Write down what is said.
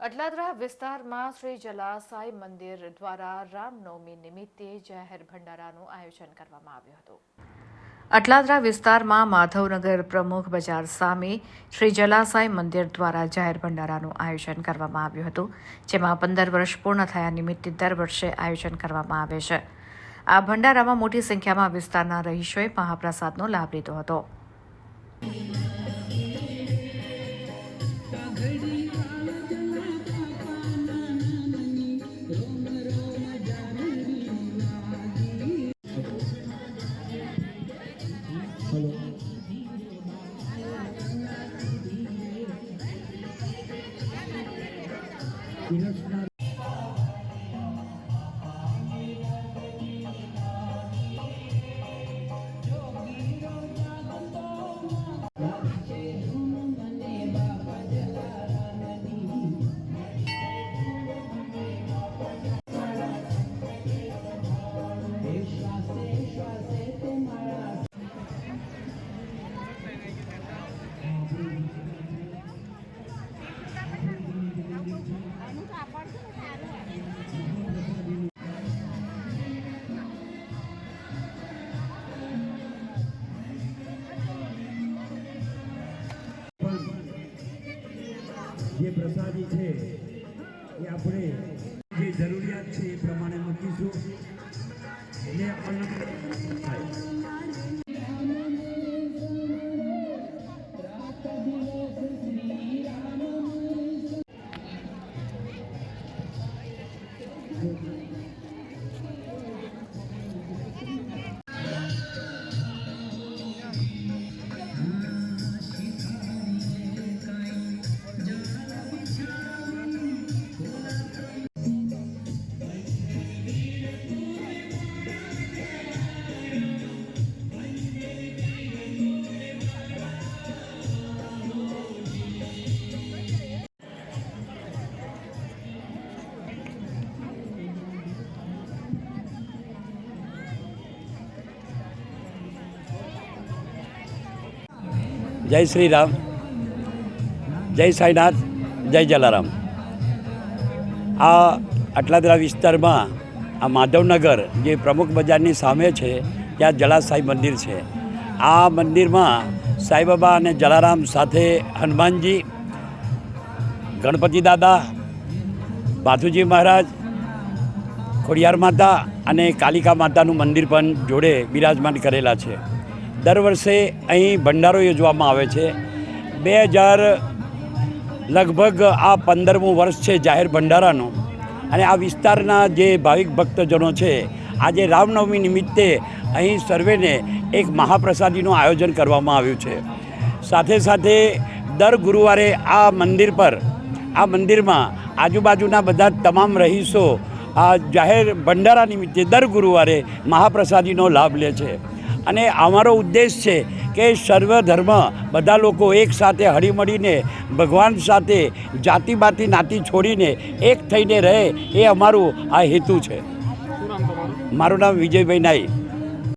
અટલાદરા વિસ્તારમાં શ્રી જલાસાઈ મંદિર દ્વારા રામનવમી નિમિત્તે જાહેર ભંડારાનું આયોજન કરવામાં આવ્યું હતું. અટલાદરા વિસ્તારમાં માધવનગર પ્રમુખ બજાર સામે શ્રી જલાસાઈ મંદિર દ્વારા જાહેર ભંડારાનું આયોજન કરવામાં આવ્યું હતું, જેમાં પંદર વર્ષ પૂર્ણ થયા નિમિત્તે દર વર્ષે આયોજન કરવામાં આવે છે. આ ભંડારામાં મોટી સંખ્યામાં વિસ્તારના રહીશોએ મહાપ્રસાદનો લાભ લીધો હતો. Martinez. જે પ્રસાદી છે એ આપણે જે જરૂરિયાત છે એ પ્રમાણે મૂકીશું. એટલે અન્ન જય શ્રી રામ જય સાંઈનાથ, જય જલારામ. આ અટલાદરા વિસ્તારમાં આ માધવનગર જે પ્રમુખ બજારની સામે છે, ત્યાં જલાસાઈ મંદિર છે. આ મંદિરમાં સાંઈબાબા અને જલારામ સાથે હનુમાનજી, ગણપતિ દાદા, બાથુજી મહારાજ, ખોડિયાર માતા અને કાલિકા માતાનું મંદિર પણ જોડે બિરાજમાન કરેલા છે. દર વર્ષે અહીં ભંડારો યોજવામાં આવે છે. બે હજાર લગભગ આ પંદરમું વર્ષ છે જાહેર ભંડારાનું. અને આ વિસ્તારના જે ભાવિક ભક્તજનો છે, આજે રામનવમી નિમિત્તે અહીં સર્વેને એક મહાપ્રસાદીનું આયોજન કરવામાં આવ્યું છે. સાથે સાથે દર ગુરુવારે આ મંદિર પર, આ મંદિરમાં આજુબાજુના બધા તમામ રહીશો આ જાહેર ભંડારા નિમિત્તે દર ગુરુવારે મહાપ્રસાદીનો લાભ લે છે. અને અમારો ઉદ્દેશ છે કે સર્વ ધર્મ બધા લોકો એક સાથે હળીમળીને ભગવાન સાથે જાતિબાતિ નાતી છોડીને એક થઈને રહે એ અમારું આ હેતુ છે. મારું નામ વિજયભાઈ નાઈ.